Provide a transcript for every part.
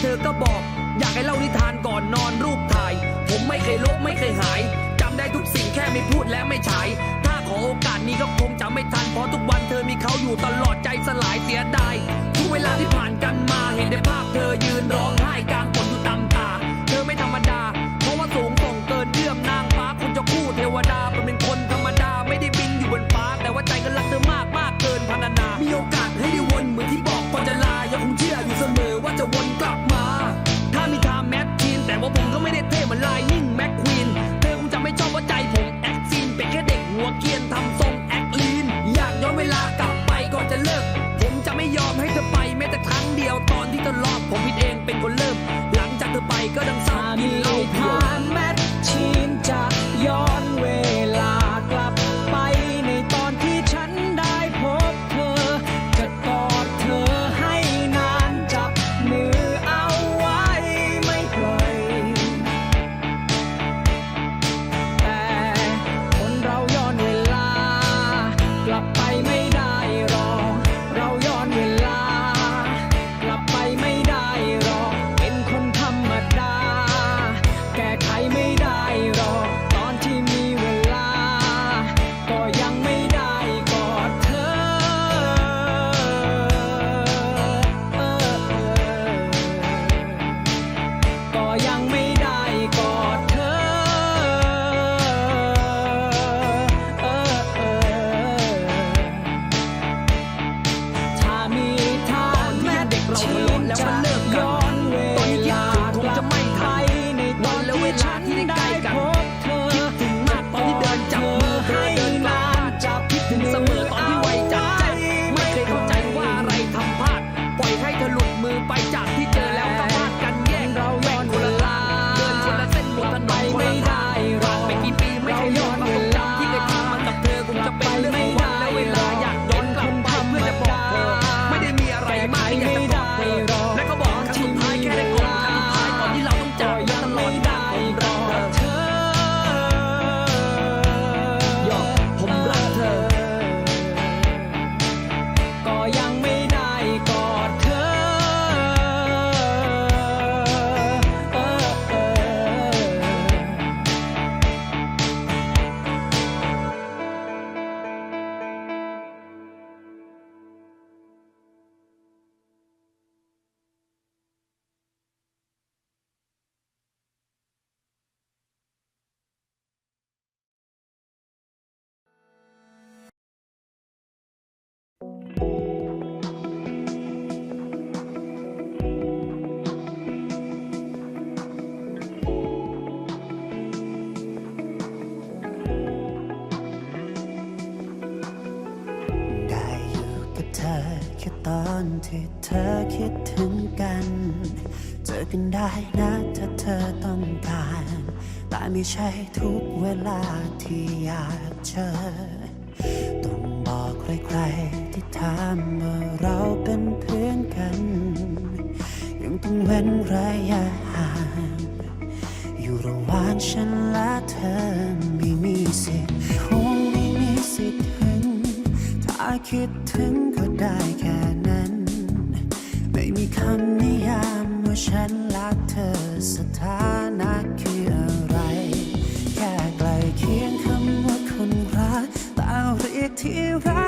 เธอก็บอก อยากให้เล่านิทานก่อนนอนรูปถ่าย ผมไม่เคยลบไม่เคยหายจำได้ทุกสิ่งแค่ไม่พูดและไม่ฉาย ถ้าขอโอกาสนี้ก็คงจำไม่ทัน เพราะทุกวันเธอมีเขาอยู่ตลอดใจสลายเสียดายทุกเวลาที่ผ่านกันมาเห็นได้ภาพเธอยืนร้องไห้กลางฝนอยู่ตามตา เธอไม่ธรรมดา เพราะว่าสูงส่งเกินเยื่อมนางฟ้าคนจะคู่เทวดาเป็นคนธร ตอนที่เธอคิดถึงกัน เจอกันได้นะถ้าเธอต้องการ แต่ไม่ใช่ทุกเวลาที่อยากเจอ ต้องบอกใครๆที่ถามว่าเราเป็นเพื่อนกัน ยังต้องเว้นระยะห่าง อยู่ระหว่างฉันและเธอ คิดถึงก็ได้แค่นั้น ไม่มีคำนิยามว่าฉันรักเธอสถานะคืออะไร แค่ใกล้เคียงคำว่าคนรักแต่เรียกที่รัก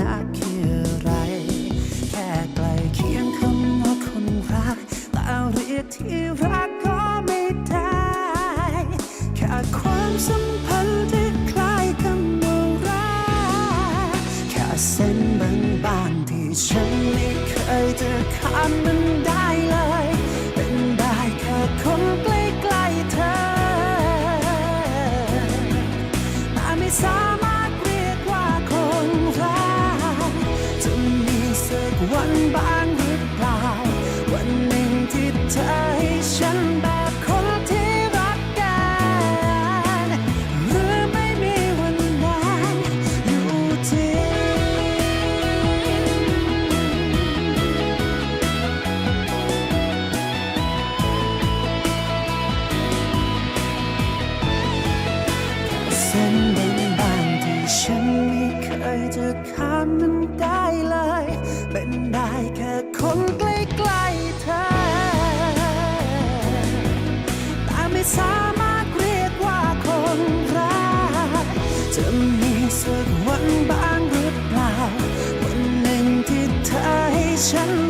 นะคืออะไร แค่ใกลเคียงคำว่าคนรักแต่เรียกที่รักก็ไม่ได้ แค่ความสัมพันธ์ที่คล้ายคำว่ารักแค่เส้นบางๆที่ฉันไม่เคยจะข้ามมันได้เลย เป็นได้แค่คนใกล้ๆเธอแต่ ยจะข้ามมันได้เลย เป็นได้แค่คนใกล้ๆเธอ แต่ไม่สามารถเรียกว่าคนรักจะมีสักวันบ้างหรือเปล่า วันหนึ่งที่เธอให้ฉันแบบคน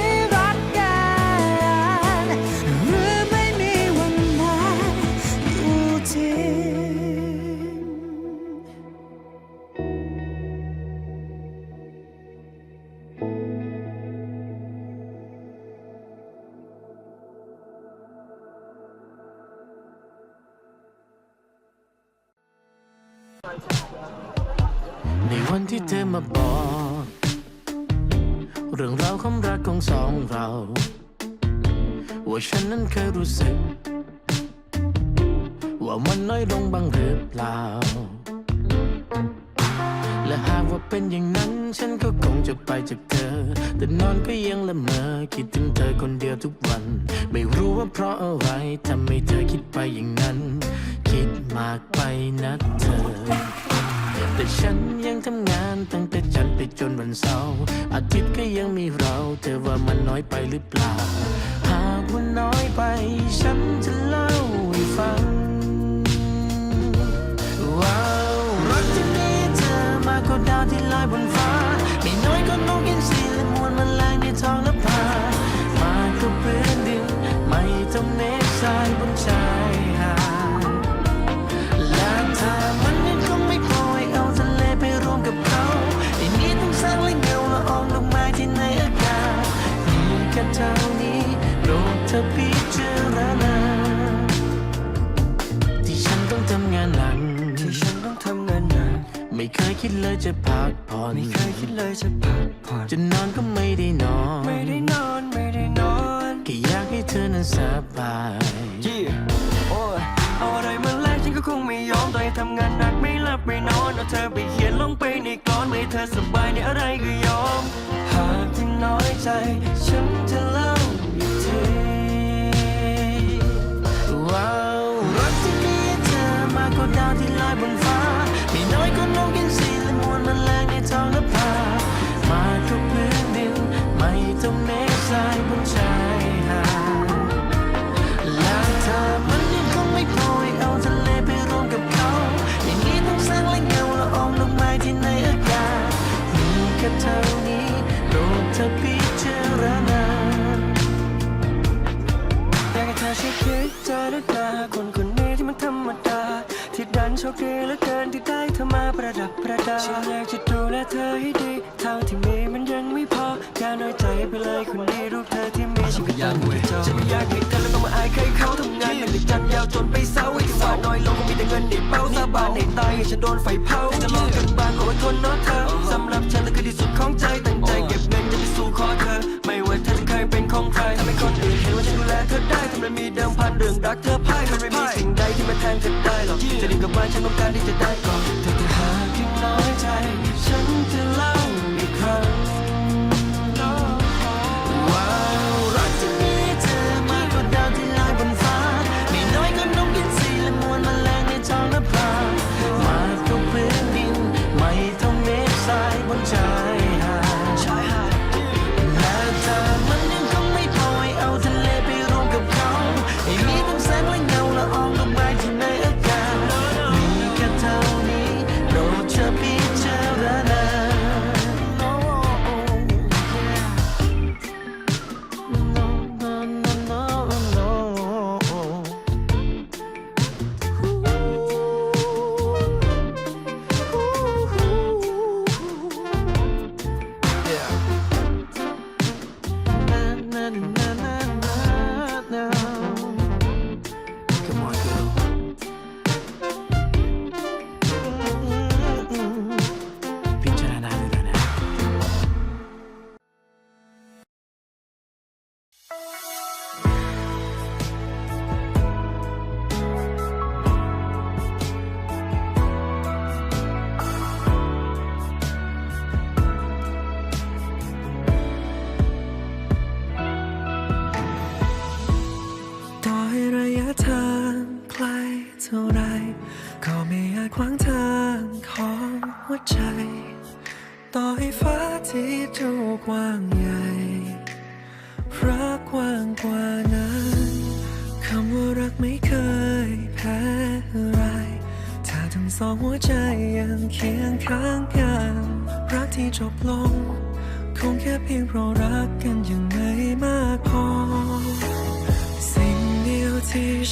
่ ในวันที่เธอมาบอก เรื่องราวความรักของสองเรา ว่าฉันนั้นเคยรู้สึก ว่ามันน้อยลงบ้างหรือเปล่า และหากว่าเป็นอย่างนั้นฉันก็คงจะไปจากเธอ แต่นอนก็ยังละเมอคิดถึงเธอคนเดียวทุกวัน ว่าเพราะอะไรทำให้เธอคิดไปอย่างนั้น คิดมากไปนะเธอ แต่ฉันยังทำงานตั้งแต่จันทร์ไปจนวันเสาร์อาทิตย์ก็ยังมีเรา เธอว่ามันน้อยไปหรือเปล่า หากว่าน้อยไป ฉันจะเล่าให้ฟังว้าวรักที่มีเธอมากกว่าดาวที่ลอยบนฟ้า ไม่น้อยก็นกอินทรีและมวลแมันแรงในท้องและพา พิจารณาที่ฉันต้องทำงานหนักที่ฉันต้องทำงานหนักไม่เคยคิดเลยจะพักผ่อนไม่เคยคิดเลยจะพักผ่อนจะนอนก็ไม่ได้นอนไม่ได้นอนไม่ได้นอนแค่อยากให้เธอนั้นสบายยี่โอ้ยเอาอะไรมาแลกฉันก็คงไม่ยอมต่อให้ทำงานหนักไม่หลับไม่นอนเอาเธอไปเขียนลงไปในกลอนไม่ให้เธอสบายในอะไรก็ยอมหากที่น้อยใจฉันจะเล่าอีก ว้ารักที่มีเธอมากกว่าดาวที่ลอยบนฟ้าไม่น้อยก็นกกินสีและมวลมันแรงในท้องนภามาทุกพื้นดิน ไม่ต้องเมฆทรายบนชายหาดและเธอ คดีเหลือเกินที่ได้เธอมาประดับประดาฉันอยากจะดูแลเธอให้ดี เท่าที่มีมันยังไม่พออย่าน้อยใจไปเลยคนนี้รูปเธอที่มีฉันก็ยังไม่จบฉันไม่อยากให้เธอแล้วต้องมาอายใครเขาทำงานเป็นเด็กจันยาวจนไปเศร้าให้ที่หวานน้อยลงคงมีแต่เงินในเป้าสาบานในตายให้ฉันโดนไฟเผาจะลองกันบ้างขอ จะดีกับบ้านฉันต้องการที่จะได้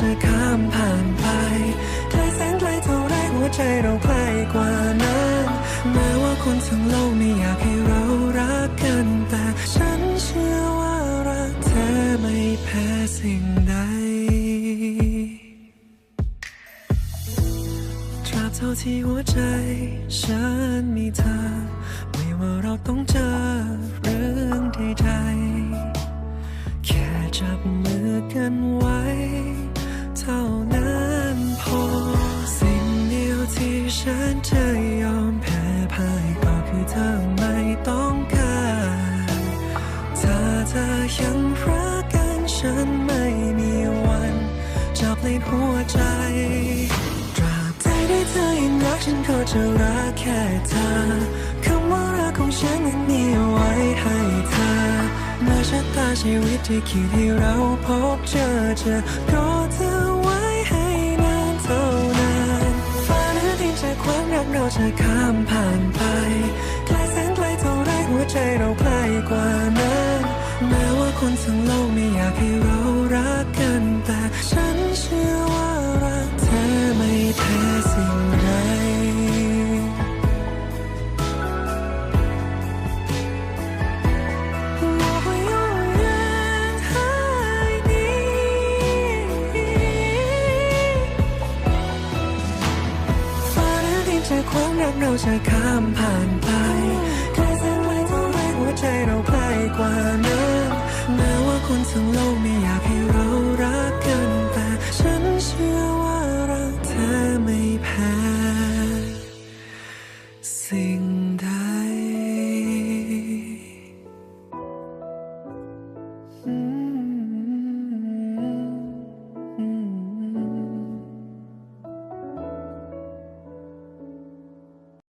จะข้ามผ่านไปไกลแสนไกลเท่าไรหัวใจเราใกล้กว่านั้นแม้ว่าคนทั้งโลกไม่อยากให้เรารักกัน แต่ฉันเชื่อว่ารักเธอไม่แพ้สิ่งใดตราบเท่าที่หัวใจฉันมีเธอ ไม่ว่าเราต้องเจอ แค่เธอคำว่ารักของฉันนั้นมีเอาไว้ให้เธอเมื่อชะตาชีวิตที่คิดให้เราพบเจอจะรอเธอไว้ให้นานเท่านานฟ้านั้นดินจากความรักเราจะข้ามผ่านไปไกลแสนไกลเท่าไรหัวใจเราใกล้กว่านั้นแม้ว่าคนทั้งโลกไม่อยากให้เรา ช่ความรักเราจะข้ามผ่านไปใครแสงไฟเท่าแรหัวใจเราใกล้กว่านั้นแม้ว่าคนทั้งโลกไม่อยากให้เรารักกันแต่ฉันเชื่อว่า